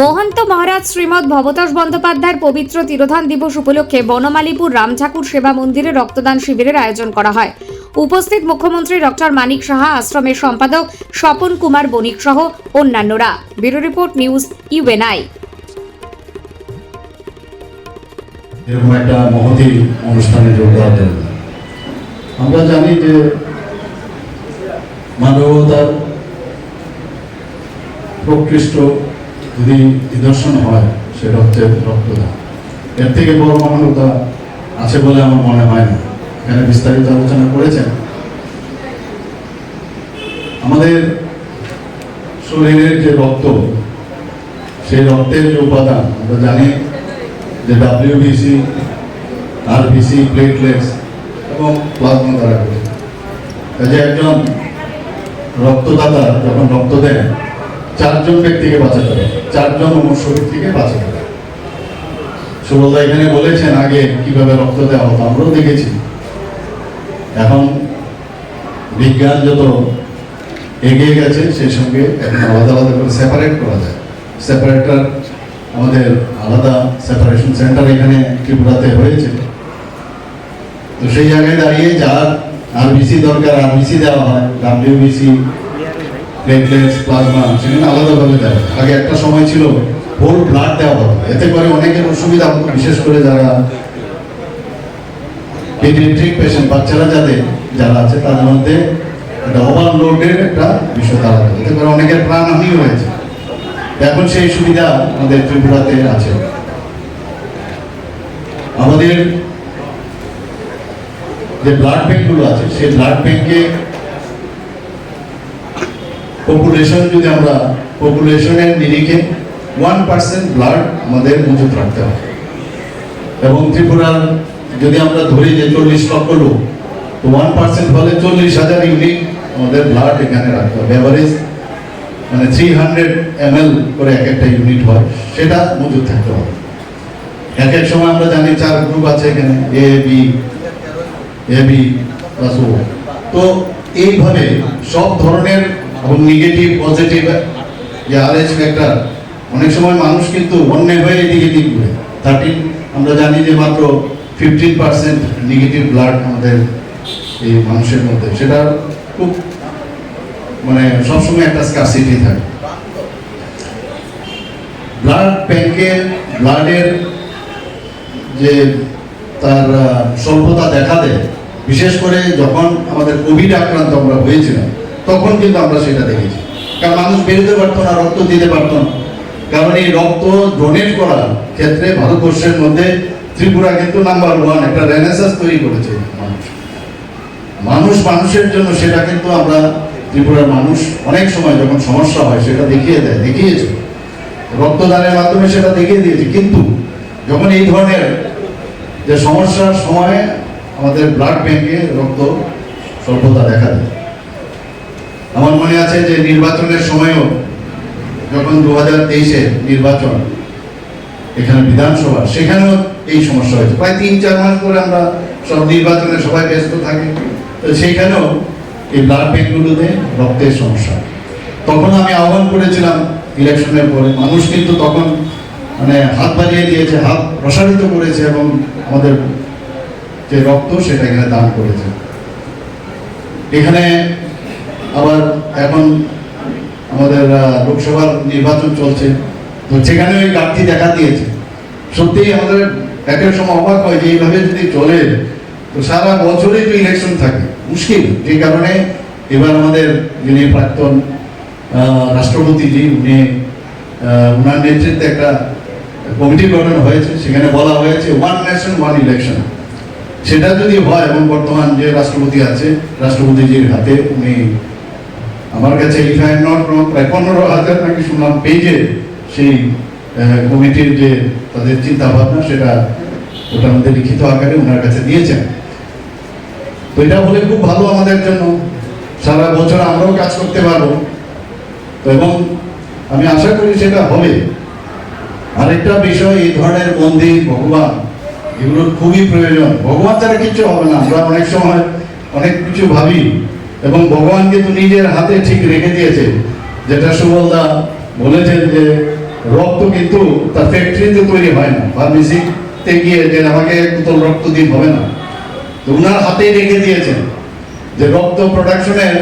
মহন্ত মহারাজ শ্রীমৎ ভবতোষ বন্দ্যোপাধ্যায়ের পবিত্র তিরোধান দিবস উপলক্ষে বনমালীপুর রামঠাকুর সেবা মন্দিরে রক্তদান শিবিরের আয়োজন করা হয়। উপস্থিত মুখ্যমন্ত্রী ডক্টর মানিক সাহা, আশ্রমের সম্পাদক স্বপন কুমার বণিক সহ অন্যান্যরা। Bureau report news UNI. এরকম একটা মহতি অনুষ্ঠানে যোগ দেওয়ার জন্য। আমরা জানি যে মানবতার প্রকৃষ্ট যদি নিদর্শন হয় সেটা হচ্ছে রক্তদান। এর থেকে বড় মানবতা আছে বলে আমার মনে হয় না। এখানে বিস্তারিত আলোচনা করেছেন। আমাদের শরীরের যে রক্ত, সেই রক্তের যে উপাদান, আমরা জানি যে ডাব্লিউবিসি আরবিসি প্লেটলেটস এবং প্লাজমা দ্বারা গঠিত। কাজে একজন রক্তদাতা যখন রক্ত দেন চারজন ব্যক্তিকে বাঁচাতে হবে। চারজন মনুষ্য ব্যক্তিকে বাঁচাতে হবে। সুবলদা এখানে বলেছেন আগে কীভাবে রক্ত দেওয়া হতো, আমরাও দেখেছি। এখন বিজ্ঞান যত এগিয়ে গেছে, সেই সঙ্গে এখন আলাদা আলাদা করে সেপারেট করা যায়। সেপারেটার আমাদের আলাদা সেপারেশন সেন্টার এখানে ত্রিপুরাতে হয়েছে। তো সেই জায়গায় দাঁড়িয়ে যার আরবিসি দরকার আর আরবিসি দেওয়া হয় ডাব্লিউবিসি প্লেটলেটস প্লাজমা সেখানে আলাদাভাবে হয়। আগে একটা সময় ছিল হোল ব্লাড দেওয়া হতো। এতে করে অনেকের অসুবিধা হতো, বিশেষ করে যারা পেডিয়াট্রিক পেশেন্ট বাচ্চারা যাদের, যারা আছে, তাদের মধ্যে একটা ওভারলোডের একটা বিষয় দাঁড়াতো এতে করে অনেকের প্রাণহানি হয়েছে। এখন সেই সুবিধা আমাদের ত্রিপুরাতে আছে। আমাদের যে ব্লাড ব্যাংকগুলো আছে, সেই ব্লাড ব্যাংকে পপুলেশন যদি আমরা পপুলেশনের নিরিখে ওয়ান পার্সেন্ট ব্লাড আমাদের মজুত রাখতে হবে। এবং ত্রিপুরার যদি আমরা ধরি যে চল্লিশ লক্ষ লোক, তো ওয়ান পার্সেন্ট হলে চল্লিশ হাজার ইউনিট আমাদের ব্লাড এখানে রাখতে হবে। এভারেজ মানে থ্রি হান্ড্রেড এম এল করে এক একটা ইউনিট হয়, সেটা মজুত থাকতে হবে। এক এক সময় আমরা জানি চার গ্রুপ আছে এখানে A B A B plus O তো এইভাবে সব ধরনের এবং নেগেটিভ পজিটিভ যে আর এইচ ফ্যাক্টর অনেক সময় মানুষ কিন্তু অন্যায় হয়ে এদিকে দিক ঘুরে। থার্টিন আমরা জানি যে মাত্র ফিফটিন পার্সেন্ট নেগেটিভ ব্লাড আমাদের এই মানুষের মধ্যে। সেটা খুব মানে সবসময় একটা স্কারসিটি থাকে। ব্লাড ব্যাংকের ব্লাডের যে তার স্বল্পতা দেখা দেয়, বিশেষ করে যখন আমাদের কোভিড আক্রান্ত আমরা হয়েছিলাম তখন কিন্তু আমরা সেটা দেখেছি। কারণ মানুষ বেরোতে পারতো না, রক্ত দিতে পারতো না। কারণ এই রক্ত ডোনেট করার ক্ষেত্রে ভারতবর্ষের মধ্যে ত্রিপুরা কিন্তু নাম্বার ওয়ান একটা রেনেসাস তৈরি করেছে মানুষ। মানুষ মানুষের জন্য সেটা কিন্তু আমরা ত্রিপুরার মানুষ অনেক সময় যখন সমস্যা হয় সেটা দেখিয়ে দেয়, দেখিয়েছে। রক্তদানের মাধ্যমে সেটা দেখিয়ে দিয়েছে। কিন্তু যখন এই ধরনের যে সমস্যার সময়ে আমাদের ব্লাড ব্যাংকে রক্ত স্বল্পতা দেখা দেয়। আমার মনে আছে যে নির্বাচনের সময়ও যখন দু হাজার তেইশে নির্বাচন এখানে বিধানসভা, সেখানেও এই সমস্যা হয়েছে। প্রায় তিন চার মাস পরে আমরা সব নির্বাচনে সবাই ব্যস্ত থাকি। তো সেইখানেও এই ব্লাড ব্যাংকগুলোতে রক্তের সমস্যা। তখন আমি আহ্বান করেছিলাম ইলেকশনের পরে। মানুষ কিন্তু তখন মানে হাত বাড়িয়ে দিয়েছে, হাত প্রসারিত করেছে এবং আমাদের যে রক্ত সেটা এখানে দান করেছে। এখানে আবার এখন আমাদের লোকসভার নির্বাচন চলছে। তো সেখানে ওই ঘাটতি দেখা দিয়েছে সত্যিই আমাদের এক এক সময় অবাক হয় যে এইভাবে যদি চলে তো সারা বছরই তো ইলেকশন থাকে। মুশকিল যে কারণে এবার আমাদের যিনি প্রাক্তন আহ, রাষ্ট্রপতিজি উনি ওনার নেতৃত্বে একটা কমিটি গঠন হয়েছে সেখানে বলা হয়েছে ওয়ান নেশন ওয়ান ইলেকশন সেটা যদি হয় এবং বর্তমান যে রাষ্ট্রপতি আছে রাষ্ট্রপতিজির হাতে উনি আমার কাছে ইফ আই নট রং হাজার নাকি শুনলাম পেজে সেই কমিটির যে তাদের চিন্তা ভাবনা সেটা ওটা আমাদের লিখিত আকারে ওনার কাছে দিয়েছেন। তো এটা হলে খুব ভালো আমাদের জন্য। সারা বছর আমরাও কাজ করতে পারব। তো এবং আমি আশা করি সেটা হবে। আরেকটা বিষয়, এই ধরনের মন্দির, ভগবান, এগুলোর খুবই প্রয়োজন। ভগবান ছাড়া কিছু হবে না। আমরা অনেক সময় অনেক কিছু ভাবি। এবং ভগবান কিন্তু নিজের হাতে ঠিক রেখে দিয়েছে। যেটা সুবলদা বলেছেন যে, রক্ত কিন্তু তার ফ্যাক্টরিতে তৈরি হয় না। ফার্মেসিতে গিয়ে যে আমাকে বোতল রক্ত দিন হবে না। তো উনার হাতেই রেখে দিয়েছেন যে রক্ত প্রোডাকশনের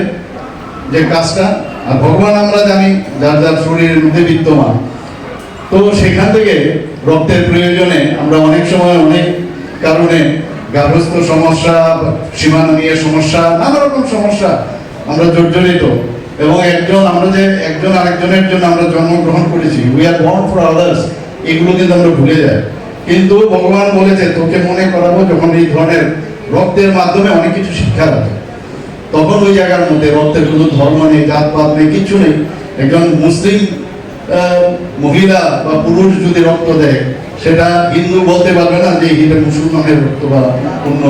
যে কাজটা। আর ভগবান আমরা জানি, যার যার শরীরের মধ্যে বিদ্যমান। তো সেখান থেকে রক্তের প্রয়োজনে আমরা অনেক সময় অনেক কারণে গার্হস্থ্য সমস্যা, সীমানা নিয়ে সমস্যা, নানা রকম সমস্যা। আমরা জর্জরিত। এবং একজন, আমরা যে একজন আরেকজনের জন্য আমরা জন্মগ্রহণ করেছি we are born for others এগুলো কিন্তু আমরা ভুলে যাই। কিন্তু ভগবান বলেছে, তোকে মনে করাবো যখন এই ধরনের রক্তের মাধ্যমে অনেক কিছু শিক্ষা আছে তখন ওই জায়গার মধ্যে রক্তের কোনো ধর্ম নেই, জাতপাত নেই, কিছু নেই। একজন মুসলিম মহিলা বা পুরুষ যদি রক্ত দেয় সেটা হিন্দু বলতে পারবে না যে এটা মুসলমানের রক্ত বা অন্য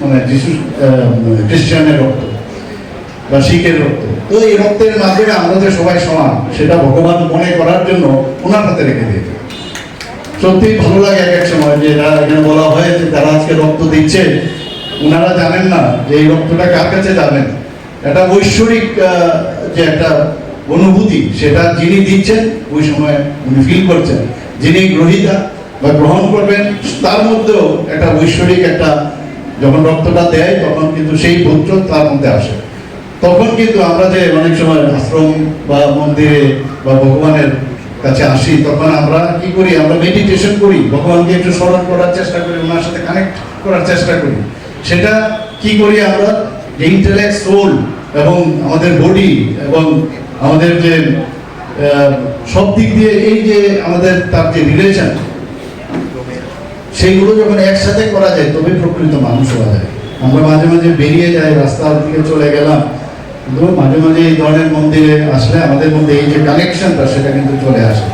মানে যিশু আহ, খ্রিস্টানের রক্ত বা শিখের রক্ত। তো এই রক্তের আমরা যে সবাই সমান সেটা ভগবান মনে করার জন্য ওনার হাতে রেখে দিয়েছে। সত্যি ভালো লাগে এক এক সময় যে এরা এখানে বলা হয় যে তারা আজকে রক্ত দিচ্ছে ওনারা জানেন না যে এই রক্তটা কার কাছে যাবেন এটা ঐশ্বরিক যে একটা অনুভূতি সেটা যিনি দিচ্ছেন ওই সময় উনি ফিল করছেন। যিনি গ্রহিতা বা গ্রহণ করবেন, তার মধ্যেও একটা ঐশ্বরিক একটা যখন রক্তটা দেয়, তখন কিন্তু সেই পুত্র তার মধ্যে আসে। তখন কিন্তু আমরা যে অনেক সময় আশ্রম বা মন্দিরে বা ভগবানের কাছে আসি, তখন আমরা কি করি, আমরা মেডিটেশন করি, ভগবানকে একটু স্মরণ করার চেষ্টা করি, ওনার সাথে কানেক্ট করার চেষ্টা করি। সেটা কি করি আমরা? ইন্টেলেক্ট সোল এবং আমাদের বডি এবং আমাদের যে সব দিক দিয়ে এই যে আমাদের তার যে রিলেশন সেইগুলো যখন একসাথে করা যায়, তবে প্রকৃত মানুষ হওয়া যায়। আমরা মাঝে মাঝে বেরিয়ে যাই, রাস্তার দিকে চলে গেলাম, কিন্তু মাঝে মাঝে এই ধরনের মন্দিরে আসলে আমাদের মধ্যে এই যে কানেকশনটা সেটা কিন্তু চলে আসে।